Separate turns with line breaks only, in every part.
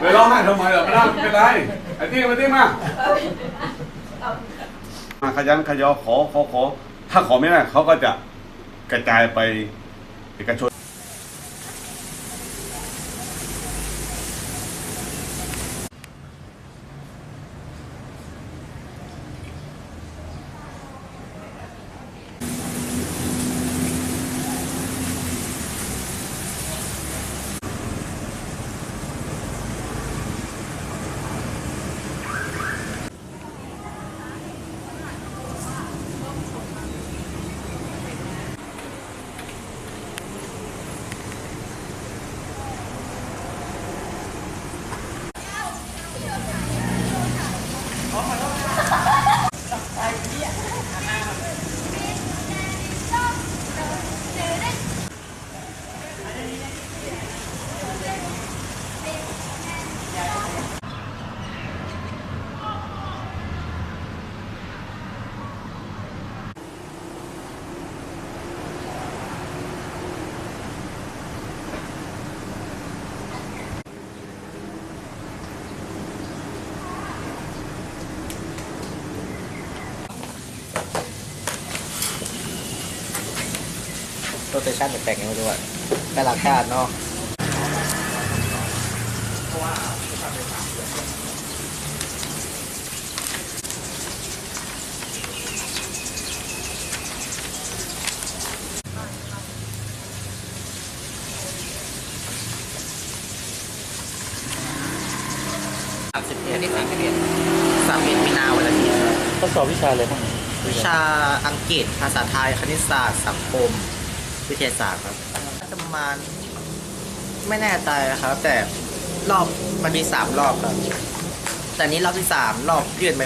ไปร้องไห้ทำไมหรอไม่ได้ไม่เป็นไรไอ้ที่มาที่มามาขยันขยอขอขอขอ ถ้าขอไม่ได้เขาก็จะกระจายไปเอกชน
รถสเตชันแปลกๆยังไม่รู้อะแต่ราคาเนาะสามสิบเอ็ดสามเอ็ดมีนาวันอาทิตย์ครับ
ทดสอบวิชาอะไรบ้าง
วิชาอังกฤษภาษาไทย คณิตศาสตร์ สังคม วิทยาศาสตร์ครับน่าจะประมาณไม่แน่ใจครับ แต่รอบมันมีสามรอบครับ แต่นี้รอบที่สามรอบเลื่อนไป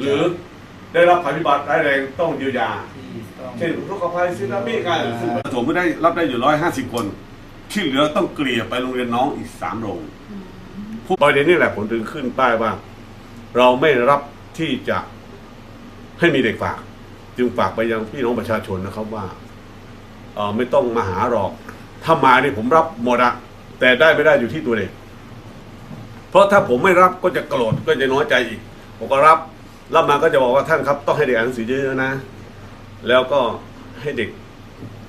หรือได้รับภัยพิบัติร้ายแรงต้องเยียวยา เช่นทุกขภัยซึนามิกันซึ่งประถมไม่ได้รับได้อยู่ร้อยห้าสิบคน ที่เหลือต้องเกลี่ยไปโรงเรียนน้องอีกสามโรงผู้ประเด็นนี้แหละผมถึงขึ้นป้ายว่า เราไม่รับที่จะให้มีเด็กฝาก จึงฝากไปยังพี่น้องประชาชนนะครับว่าเออไม่ต้องมาหาหรอก ถ้ามานี่ผมรับหมดอะแต่ได้ไม่ได้อยู่ที่ตัวเด็กเพราะถ้าผมไม่รับก็จะโกรธก็จะน้อยใจอีก ผมก็รับรับมาก็จะบอกว่าท่านครับ ต้องให้เด็กอ่านหนังสือเยอะๆนะ แล้วก็ให้เด็ก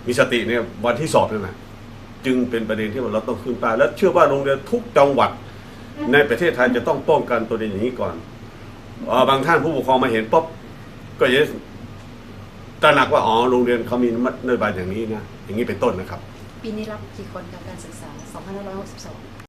มีสติเนี่ยวันที่สอบนั่นแหละ จึงเป็นประเด็นที่เราต้องขึ้นไปและเชื่อว่าโรงเรียนทุกจังหวัดในประเทศไทยจะต้องป้องกันตัวเองอย่างนี้ก่อนอบางท่านผู้ปกครองมาเห็นปุ๊บก็จะตระหนักว่าอ๋อโรงเรียนเขามีนโยบายอย่างนี้นะอย่างนี้เป็นต้นนะครับ
ปีนี้รับกี่คนกับการศึกษา 2562